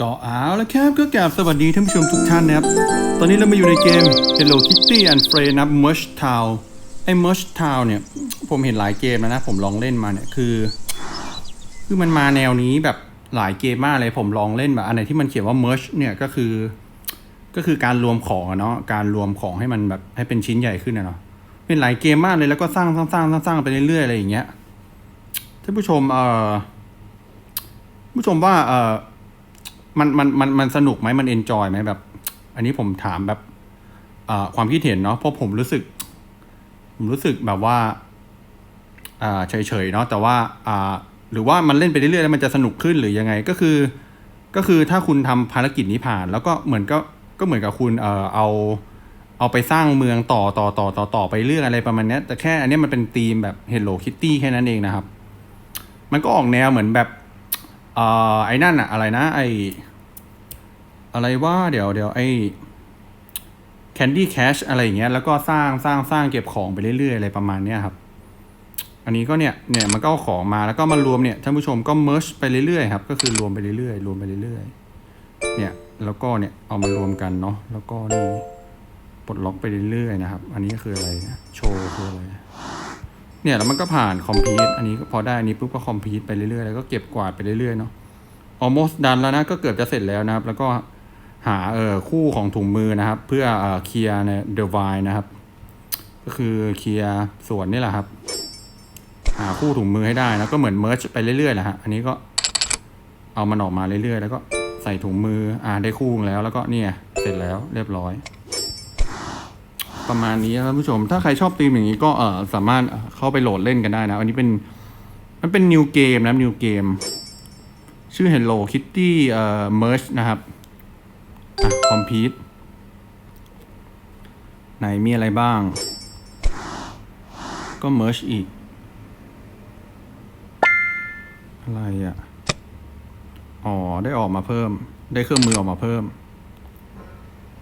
ก็เอาแล้วครับก็กราบสวัสดีท่านผู้ชมทุกท่านนะครับ ตอนนี้เรามาอยู่ในเกม Hello Kitty and Friends นะ Merge Town ไอ้ Merge Town เนี่ย ผมเห็นหลายเกมแล้วนะ ผมลองเล่นมาเนี่ยคือ คือมันมาแนวนี้แบบหลายเกมมากเลยผมลองเล่นแบบอันไหนที่มันเขียนว่า merge เนี่ยก็คือ ก็คือการรวมของเนาะการรวมของให้มันแบบให้เป็นชิ้นใหญ่ขึ้นเนาะเป็นหลายเกมมากเลยแล้วก็สร้างสร้างสร้างสร้างไปเรื่อยๆอะไรอย่างเงี้ยท่านผู้ชมเอ่อผู้ชมว่าเอ่อ มันมันมันมันสนุกไหมมันเอนจอยไหมแบบ อันนี้ผมถามแบบความคิดเห็นเนาะเพราะผมรู้สึก ผมรู้สึกแบบว่าอ่าเฉยๆเนาะแต่ว่าหรือว่ามันเล่นไปเรื่อยๆแล้วมันจะสนุกขึ้นหรือยังไงก็คือ ก็คือถ้าคุณทำภารกิจนี้ผ่าน แล้วก็เหมือนก็ก็เหมือนกับคุณเออเอาเอาไปสร้างเมืองต่อต่อต่อต่อต่อไปเรื่อยอะไรประมาณนี้แต่แค่อันเนี้ยมันเป็นธีมแบบ Hello Kitty แค่นั้นเองนะครับ มันก็ออกแนวเหมือนแบบเอ่อไอ้นั่นอะอะไรนะ ไอ อะไรว่าเดี๋ยวเดี๋ยวไอ Candy Cash อะไรอย่างเงี้ยแล้วก็สร้างสร้างสร้างเก็บของไปเรื่อยๆอะไรประมาณเนี้ยครับ อันนี้ก็เนี่ยเนี่ยมันก็เอาของมาแล้วก็มารวมเนี่ยท่านผู้ชมก็ merge ไปเรื่อยๆครับก็คือรวมไปเรื่อยๆรวมไปเรื่อยๆเนี่ยแล้วก็เนี่ยเอามารวมกันเนาะแล้วก็นี่ปลดล็อกไปเรื่อยๆนะครับ อันนี้คืออะไรนะโชว์คืออะไรเนี่ยแล้วมันก็ผ่านคอมพิวอันนี้ก็พอได้อันนี้ปุ๊บก็คอมพิวไปเรื่อยๆแล้วก็เก็บกวาดไปเรื่อยๆเนาะ almost done แล้วนะก็เกือบจะเสร็จแล้วนะครับ แล้วก็ หาเออคู่ของถุงมือนะครับ เพื่อเออเคลียร์ใน the v i นะครับ ก็คือเคลียร์ส่วนนี่แหละครับ หาคู่ถุงมือให้ได้แล้วก็เหมือนเมิร์ชไปเรื่อยๆแหละฮะอันนี้ก็เอามันออกมาเรื่อยๆ แล้วก็ใส่ถุงมืออ่าได้คู่แล้ว แล้วก็เนี่ยเสร็จแล้วเรียบร้อย ประมาณนี้ครับท่านผู้ชม ถ้าใครชอบธีมอย่างนี้ก็เออสามารถเข้าไปโหลดเล่นกันได้นะ อันนี้เป็นมันเป็นนิวเกมนะนิวเกมชื่อ Hello Kitty เอ่อ Merge นะครับ คอมพิวไหนมีอะไรบ้าง ก็ Merge อีก อะไรอะ อ๋อ ได้ออกมาเพิ่ม ได้เครื่องมือออกมาเพิ่ม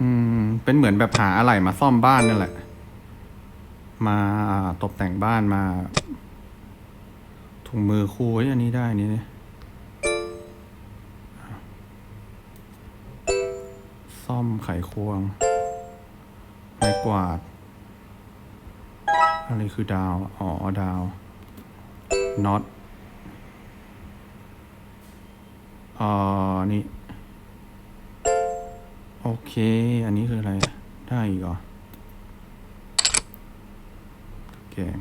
อืม เป็นเหมือนแบบหาอะไรมาซ่อมบ้านนั่นแหละ มาตกแต่งบ้านมาถุงมือคู่อันนี้ได้นี่ ซ่อมไขควง ไม้กวาด อะไรคือดาว อ๋อ ดาว น็อตอ่านี่ โอเค อันนี้คืออะไร ได้อีกเหรอแกง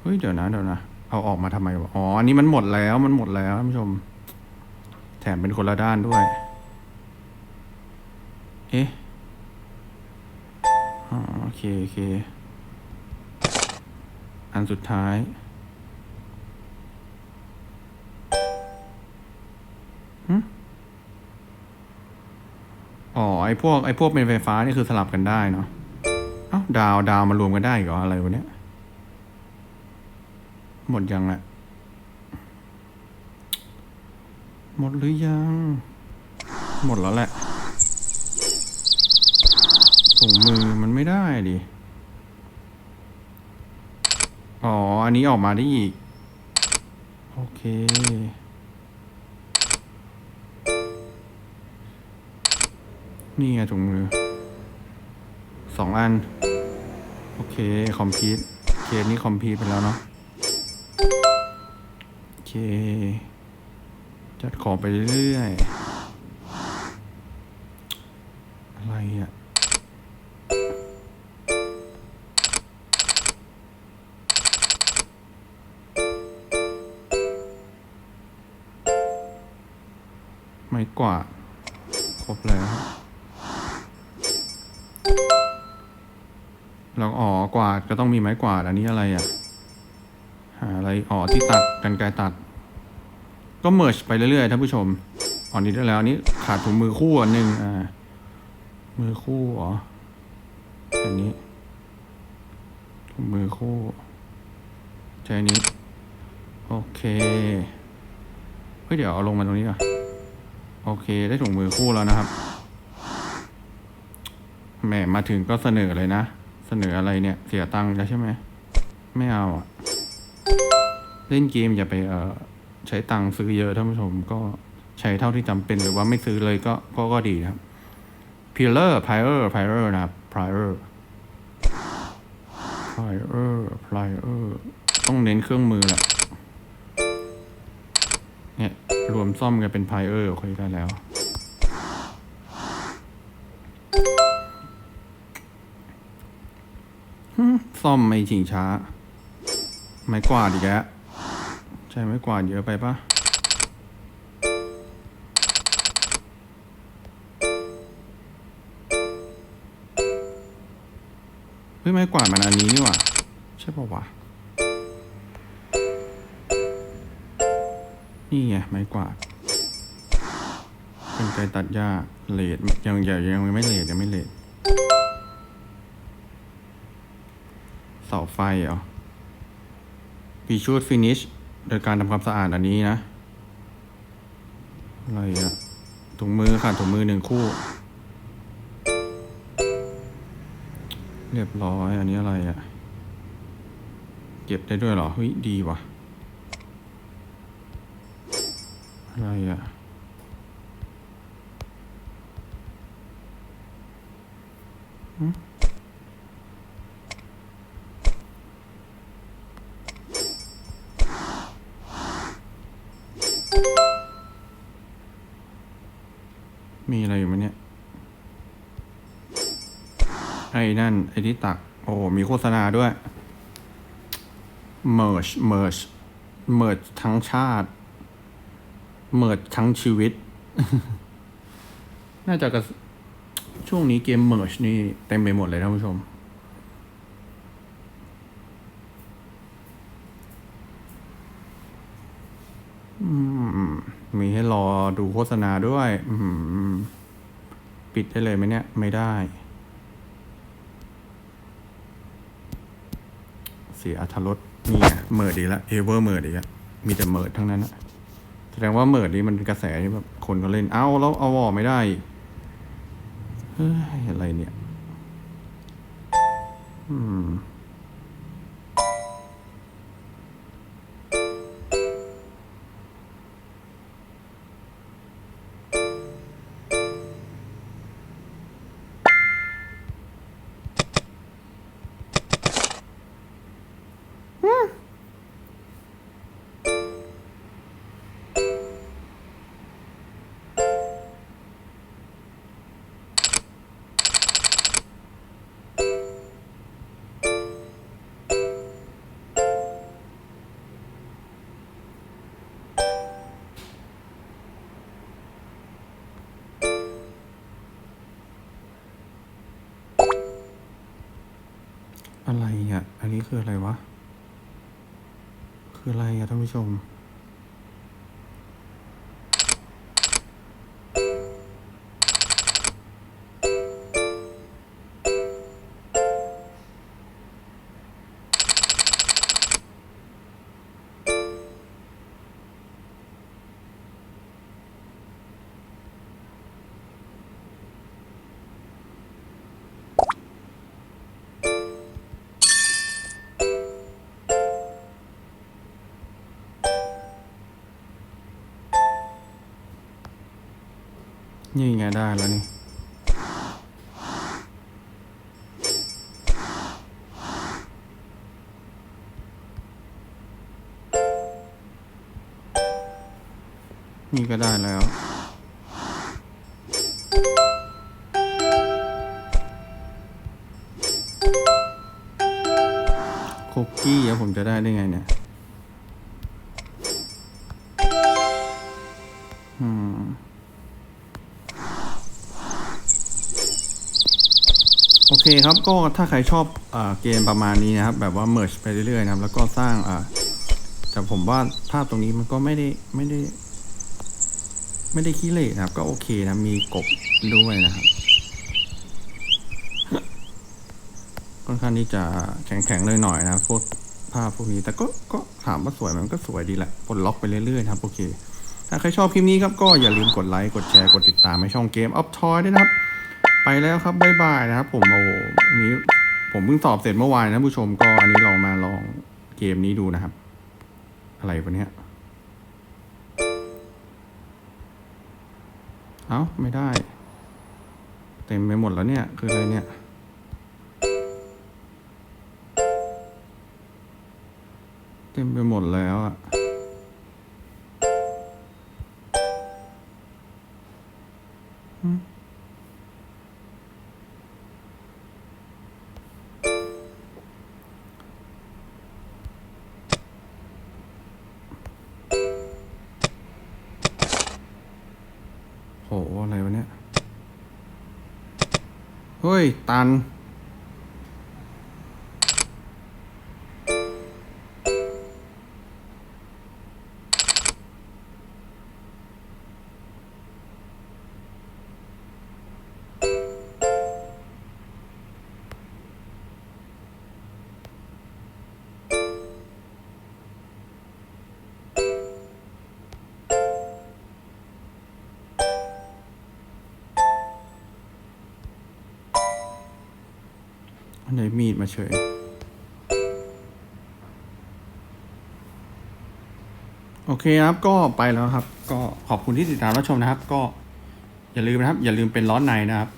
เฮ้ย เดี๋ยวนะ เดี๋ยวนะ เอาออกมาทำไมวะ อ๋อ อันนี้มันหมดแล้ว มันหมดแล้วท่านผู้ชม แถมเป็นคนละด้านด้วย เอ๊ะอ๋อโอเค โอเค อันสุดท้าย อ๋อ ไอพวก ไอพวกเป็นไฟฟ้านี่คือสลับกันได้เนาะ เอ้า ดาว ดาวมารวมกันได้เหรอ อะไรวะเนี่ยหมดยังอะหม ดหรือยัง หมดแล้วแหละถุงมือมันไม่ได้ดิ อ๋อ อันนี้ออกมาได้อีก โอเคนี่ไงถุงมือสองอัน โอเค คอมพิวเคสนี้คอมพิวไปแล้วเนาะโอเค จัดของไปเรื่อยอะไรอะไม่กวาดครบแล้วแล้วอ๋อกวาดก็ต้องมีไม้กวาดอันนี้อะไรอะหาอะไรอ๋อที่ตัดกันไกรตัด ก็เมิร์ชไปเรื่อยๆท่านผู้ชมอ๋อนี้ได้แล้วนี้ขาดถุงมือคู่อันหนึ่งอ่า มือคู่เหรออันนี้ถุงมือคู่ใช้นี้ โอเคเฮ้ยเดี๋ยวเอาลงมาตรงนี้ก่อนโอเค ได้ถุงมือคู่แล้วนะครับแหมมาถึงก็เสนอเลยนะ เสนออะไรเนี่ย เสียตังค์แล้วใช่ไหม ไม่เอาอะเล่นเกมอย่าไปเออ ใช้ตังค์ซื้อเยอะท่านผู้ชมก็ใช้เท่าที่จำเป็นหรือว่าไม่ซื้อเลยก็ก็ก็ดีนะครับ pillar plier plier นะครับ plier plier plier ต้องเน้นเครื่องมือแหละเนี่ยรวมซ่อมกันเป็น plier โอเคได้แล้วซ่อมไม่ชิงช้า ไม้กวาดอีกแล้ว ใช่ไม้กวาดเยอะไปปะเฮ้ยไม้กวาดมันอันนี้นี่หว่า ใช่ปะวะ นี่ไงไม้กวาดเป็นไกรตัดหญ้าเลดยังยังยังไม่เลดยังไม่เลดเสาไฟเหรอปีชูดฟินิช โดยการทำความสะอาดอันนี้นะ อะไรอะถุงมือค่ะถุงมือหนึ่งคู่ เรียบร้อย อันนี้อะไรอะเก็บได้ด้วยเหรอเฮ้ยดีว่ะ อะไรอะหึมี มีอะไรอยู่ไหมเนี่ย ไอ้นั่น ไอ้ที่ตัก โอ้มีโฆษณาด้วย merge merge merge ทั้งชาติ merge ทั้งชีวิต น่าจะกระช่วงนี้เกม merge นี่เต็มไปหมดเลยท่านผู้ชมอืม มีให้รอดูโฆษณาด้วย อืมปิดได้เลยไหมเนี่ย ไม่ได้ เสียอัธรสนี่ไงเมิร์ดดีละเอเวอร์เมิร์ดอีกแล้วมีแต่เมิร์ดทั้งนั้นอะแสดงว่าเมิร์ดนี้มันกระแสที่แบบคนก็เล่น เอาแล้วเอาออกไม่ได้เฮ้ยอะไรเนี่ย อืม อะไรอะ อันนี้คืออะไรวะ คืออะไรอะท่านผู้ชม นี่ไงได้แล้วนี่ นี่ก็ได้แล้วคุกกี้อะผมจะได้ได้ไงเนี่ย อืม โอ เคครับก็ถ้าใครชอบอเกมประมาณนี้นะครับ แบบว่า merge ไปเรื่อยๆนะครับ แล้วก็สร้างแต่ผมว่าภาพตรงนี้มันก็ไม่ได้ไม่ได้ ไม่ได้ขี้เหร่นะครับ ก็โอเคนะมีกบด้วยนะครับค่อนข้างที่จะแข็งๆเลยหน่อยนะพวกภาพพวกนี้แต่ก็ก็ถามว่าสวยมันก็สวยดีแหละปลดล็อกไปเรื่อยๆนะครับโอเค ถ้าใครชอบคลิปนี้ครับก็อย่าลืมกดไลค์กดแชร์กดติดตามให้ช่องเกมออฟทอยด้วยนะครับ ไปแล้วครับบ๊ายบายนะครับ ผมโอ้โหนี้ผมเพิ่งสอบเสร็จเมื่อวานนะผู้ชมก็อันนี้ลองมาลองเกมนี้ดูนะครับ อะไรวะเนี้ยเอ้าไม่ได้ เต็มไปหมดแล้วเนี่ย คืออะไรเนี่ยเต็มไปหมดแล้วอะอืม อะไรวะเนี่ย เฮ้ย ตัน อันได้มีดมาเฉย โอเคครับก็ไปแล้วครับ ก็ขอบคุณที่ติดตามรับชมนะครับ ก็อย่าลืมนะครับ อย่าลืมเป็นร้อนในนะครับ